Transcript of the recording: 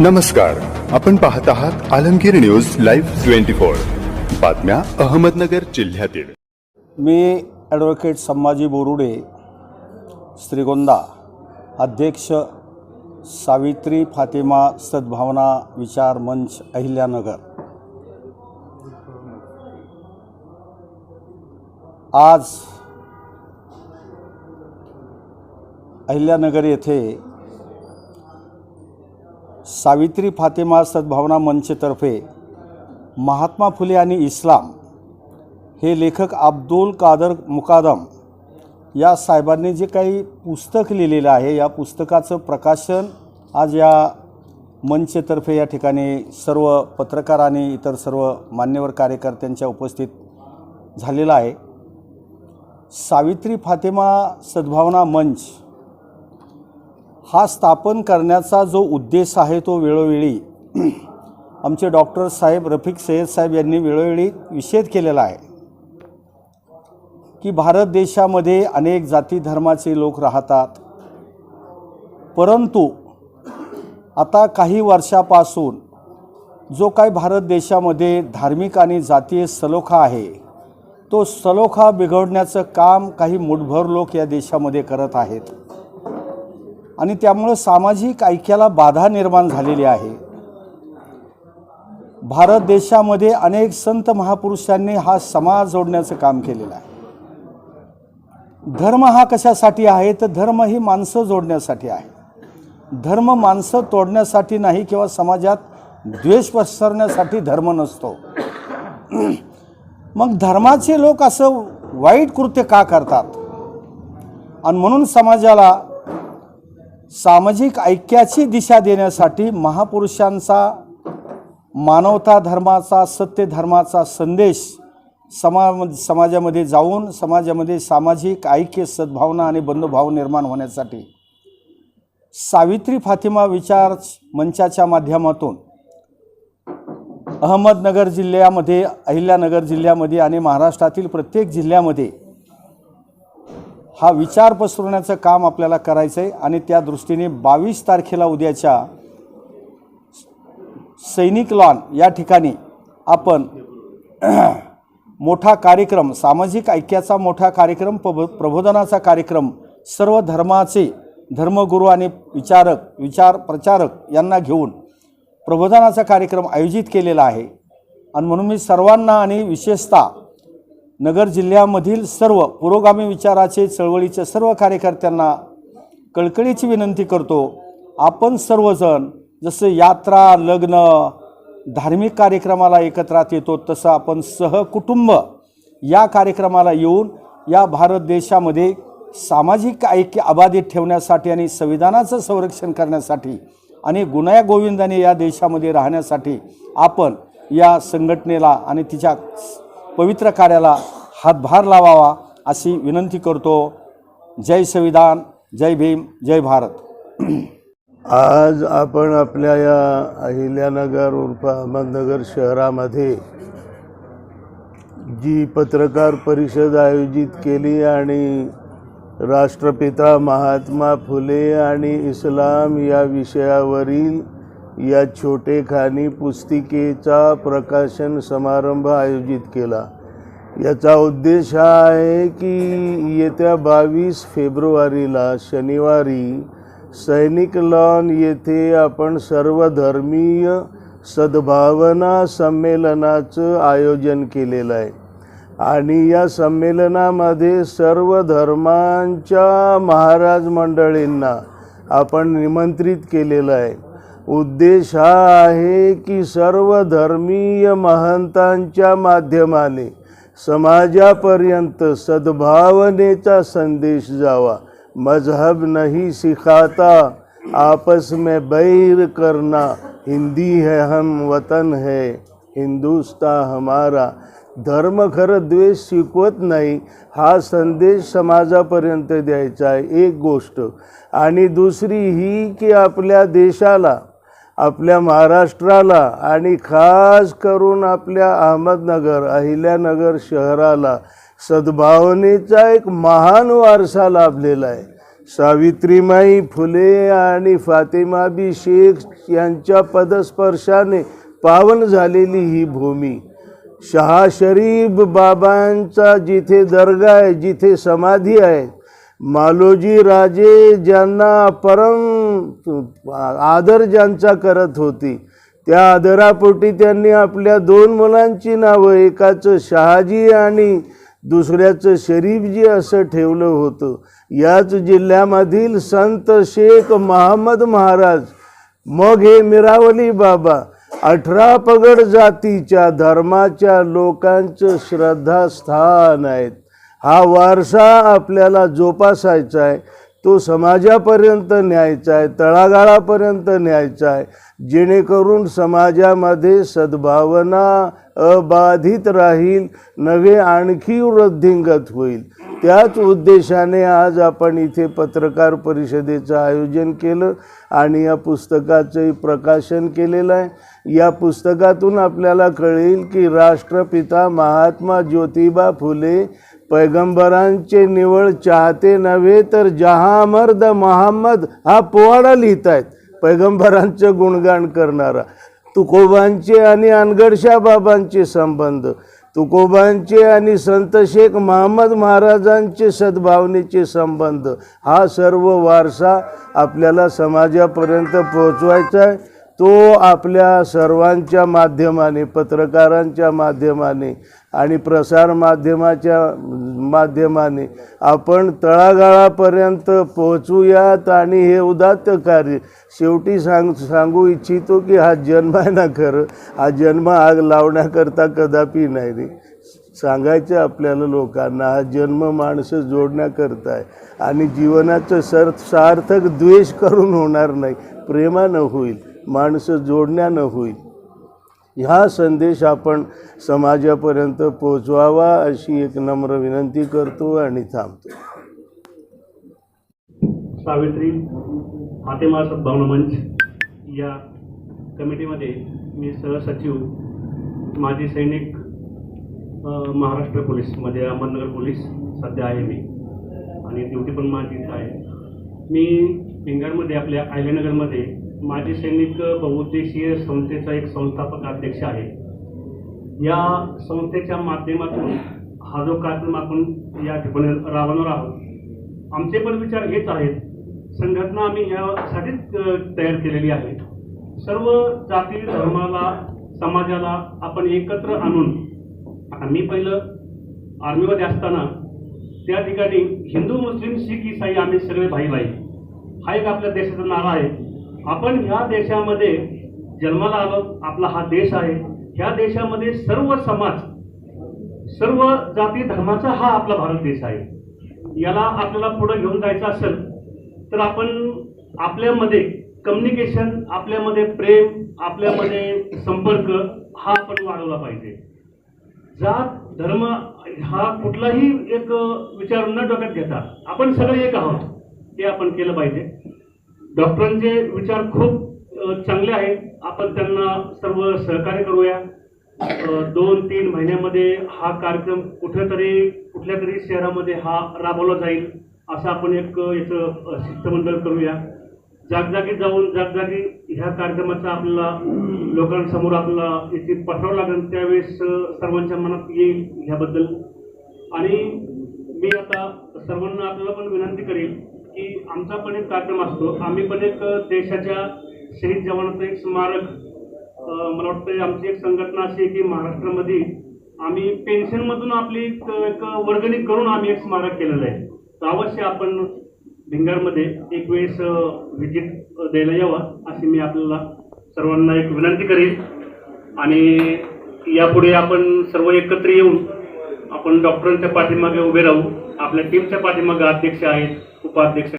नमस्कार. आपण पाहत आहात Alamgir news live twenty four. बातम्या अहमदनगर जिल्ह्यातील. मी ॲडव्होकेट संभाजी बोरुडे श्रीगोंदा अध्यक्ष सावित्री फातिमा सद्भावना विचार मंच अहिल्यानगर. आज अहिल्यानगर येथे सावित्री फातिमा सद्भावना मंचतर्फे महात्मा फुले आणि इस्लाम हे लेखक अब्दुल कादर मुकादम या साहेबांनी जे काही पुस्तक लिहिलेलं आहे या पुस्तकाचं प्रकाशन आज या मंचतर्फे या ठिकाणी सर्व पत्रकार आणि इतर सर्व मान्यवर कार्यकर्त्यांच्या उपस्थित झालेलं आहे. सावित्री फातिमा सद्भावना मंच हा स्थापन करण्याचा जो उद्देश आहे तो वेळोवेळी आमचे डॉक्टर साहेब रफिक सय्यद साहेब यांनी वेळोवेळी विषेध केलेला आहे की भारत देशामध्ये अनेक जाती धर्माचे लोक राहतात. परंतु आता काही वर्षापासून जो काही भारत देशामध्ये धार्मिक आणि जातीय सलोखा आहे तो सलोखा बिघडण्याचं काम काही मुठभर लोक या देशामध्ये करत आहेत. आणि त्यामुळं सामाजिक ऐक्याला बाधा निर्माण झालेली आहे. भारत देशामध्ये अनेक संत महापुरुषांनी हा समाज जोडण्याचं काम केलेलं आहे. धर्म हा कशासाठी आहे? तर धर्म ही माणसं जोडण्यासाठी आहे. धर्म माणसं तोडण्यासाठी नाही किंवा समाजात द्वेष पसरण्यासाठी धर्म नसतो. मग धर्माचे लोक असं वाईट कृत्य का करतात? आणि म्हणून समाजाला सामाजिक ऐक्याची दिशा देण्यासाठी महापुरुषांचा मानवता धर्माचा सत्य धर्माचा संदेश समा समाजामध्ये जाऊन समाजामध्ये सामाजिक ऐक्य सद्भावना आणि बंधुभाव निर्माण होण्यासाठी सावित्री फातिमा विचार मंचाच्या माध्यमातून अहमदनगर जिल्ह्यामध्ये अहिल्यानगर जिल्ह्यामध्ये आणि महाराष्ट्रातील प्रत्येक जिल्ह्यामध्ये हा विचार पसरवण्याचं काम आपल्याला करायचं आहे आणि त्या दृष्टीने बावीस तारखेला उद्याच्या सैनिक लॉन या ठिकाणी आपण मोठा कार्यक्रम सामाजिक ऐक्याचा मोठा कार्यक्रम प्रबो प्रबोधनाचा कार्यक्रम सर्व धर्माचे धर्मगुरू आणि विचारक विचार प्रचारक यांना घेऊन प्रबोधनाचा कार्यक्रम आयोजित केलेला आहे. आणि म्हणून मी सर्वांना आणि विशेषतः नगर जिल्ह्यामधील सर्व पुरोगामी विचाराचे चळवळीच्या सर्व कार्यकर्त्यांना कळकळीची विनंती करतो. आपण सर्वजण जसं यात्रा लग्न धार्मिक कार्यक्रमाला एकत्रात येतो तसं आपण सहकुटुंब या कार्यक्रमाला येऊन या भारत देशामध्ये सामाजिक ऐक्य अबाधित ठेवण्यासाठी आणि संविधानाचं संरक्षण करण्यासाठी आणि गुन्ह्या गोविंदाने या देशामध्ये राहण्यासाठी आपण या संघटनेला आणि तिच्या पवित्र कार्याला हातभार लावावा अशी विनंती करतो. जय संविधान जय भीम जय भारत. आज आपण आपल्या या अहिल्यानगर उर्फ अहमदनगर शहरामध्ये जी पत्रकार परिषद आयोजित केली आणि राष्ट्रपिता महात्मा फुले आणि इस्लाम या विषयावरील या छोटेखानी पुस्तिकेचा प्रकाशन समारंभ आयोजित केला. याचा उद्देश हा आहे की येत्या बावीस फेब्रुवारीला शनिवारी सैनिक लॉन येथे आपण सर्वधर्मीय सद्भावना संमेलनाचं आयोजन केलेलं आहे. आणि या संमेलनामध्ये सर्व धर्मांच्या महाराज मंडळींना आपण निमंत्रित केलेलं आहे. उद्देश हा आहे की सर्व धर्मीय महंतांच्या माध्यमाने समाजापर्यंत सद्भावनेचा संदेश जावा. मजहब नहीं सिखाता आपस में बैर करना. हिंदी है हम वतन है हिंदुस्ता हमारा. धर्म खरं द्वेष शिकवत नाही हा संदेश समाजापर्यंत द्यायचा आहे एक गोष्ट. आणि दुसरी ही की आपल्या देशाला आपल्या महाराष्ट्राला आणि खास करून आपल्या अहमदनगर अहिल्यानगर शहराला सद्भावनेचा एक महान वारसा लाभलेला आहे. सावित्रीमाई फुले आणि फातिमाबी शेख यांच्या पदस्पर्शाने पावन झालेली ही भूमी. शहा शरीफ बाबांचा जिथे दर्गा आहे जिथे समाधी आहे मालोजी राजे ज्यांना परम आदर ज्यांचा करत होती त्या आदरापोटी त्यांनी आपल्या दोन मुलांची नावं एकाचं शहाजी आणि दुसऱ्याचं शरीफजी असं ठेवलं होतं. याच जिल्ह्यामधील संत शेख महम्मद महाराज मग हे मिरावली बाबा अठरा पगड जातीच्या धर्माच्या लोकांचं श्रद्धास्थान आहेत. हा वारसा आपल्याला जोपासायचा आहे. तो समाजापर्यंत न्यायचा आहे तळागाळापर्यंत न्यायचा आहे. जेणेकरून समाजामध्ये सद्भावना अबाधित राहील नवे आणखी वृद्धिंगत होईल. त्याच उद्देशाने आज आपण इथे पत्रकार परिषदेचं आयोजन केलं आणि या पुस्तकाचंही प्रकाशन केलेलं आहे. या पुस्तकातून आपल्याला कळेल की राष्ट्रपिता महात्मा ज्योतिबा फुले पैगंबरांचे निवळ चाहते नव्हे तर जहामर्द महम्मद हा पोवाडा लिहित आहेत पैगंबरांचं गुणगान करणारा. तुकोबांचे आणि अनगडशा बाबांचे संबंध. तुकोबांचे आणि संत शेख महम्मद महाराजांचे सद्भावनेचे संबंध. हा सर्व वारसा आपल्याला समाजापर्यंत पोहोचवायचा आहे. तो आपल्या सर्वांच्या माध्यमाने पत्रकारांच्या माध्यमाने आणि प्रसार माध्यमाच्या माध्यमाने आपण तळागाळापर्यंत पोहोचूयात आणि हे उदात्त कार्य शेवटी सांग सांगू इच्छितो की हा जन्म आहे ना खरं? हा जन्म आग लावण्याकरता कदापि नाही रे. सांगायचं आपल्याला लोकांना हा जन्म माणसं जोडण्याकरता आहे आणि जीवनाचं सर सार्थक द्वेष करून होणार नाही प्रेमानं होईल. माणसं जोडण्यानं होईल. हा संदेश आपण समाजापर्यंत पोचवावा अशी एक नम्र विनंती करतो आणि थांबतो. सावित्री फातेमा सद्भावना मंच. या कमिटीमध्ये मी सहसचिव माजी सैनिक महाराष्ट्र पोलीसमध्ये अहमदनगर पोलीस सध्या आहे मी आणि ड्युटी पण माझी आहे. मी भिंगारमध्ये आपल्या आयलेनगरमध्ये माजी सैनिक बहुउद्देशीय संस्थेचा एक संस्थापक अध्यक्ष आहे. या संस्थेच्या माध्यमातून हा जो कार्यक्रम आपण या ठिकाणी राबवणार आहोत आमचे पण विचार हेच आहेत. संघटना आम्ही यासाठीच तयार केलेली आहे. सर्व जाती धर्माला समाजाला आपण एकत्र आणून आम्ही पहिलं आर्मीमध्ये असताना त्या ठिकाणी हिंदू मुस्लिम शीख इसाई आम्ही सगळे भाई भाई हा एक आपल्या देशाचा नारा आहे. आपण ह्या देशामध्ये जन्माला आलो आपला हा देश आहे. ह्या देशामध्ये सर्व समाज सर्व जाती धर्माचा हा आपला भारत देश आहे. याला आपल्याला पुढे घेऊन जायचं असेल तर आपण आपल्यामध्ये कम्युनिकेशन आपल्यामध्ये प्रेम आपल्यामध्ये संपर्क हा आपण वाढवला पाहिजे. जात धर्म हा कुठलाही एक विचार न डोक्यात घेता आपण सगळे एक आहोत ते आपण केलं पाहिजे. डॉक्टरांचे विचार खूप चांगले आहेत. आपण त्यांना सर्व सहकार्य करूया. दोन तीन महिन्यामध्ये हा कार्यक्रम कुठेतरी कुठल्या तरी शहरामध्ये हा राबवला जाईल असं आपण एक याचं शिष्टमंडळ करूया. जागजागी जाऊन जागजागी ह्या कार्यक्रमाचा आपल्याला लोकांसमोर आपला इथे पसरावं लागेल. त्यावेळेस सर्वांच्या मनात येईल ह्याबद्दल. आणि मी आता सर्वांना आपल्याला पण विनंती करेल की आमचा पण एक कार्यक्रम असतो. आम्ही पण एक देशाच्या शहीद जवानाचं एक स्मारक मला वाटतं आमची एक संघटना अशी आहे की महाराष्ट्रामध्ये आम्ही पेन्शनमधून आपली एक एक वर्गणी करून आम्ही एक स्मारक केलेलं आहे. तर अवश्य आपण भिंगारमध्ये एक वेळेस व्हिजिट द्यायला यावं अशी मी आपल्याला सर्वांना एक विनंती करेल आणि यापुढे आपण सर्व एकत्र येऊन आपण डॉक्टरांच्या पाठीमागे उभे राहू. आपल्या टीमच्या पाठीमागे अध्यक्ष आहेत. उपाध्यक्ष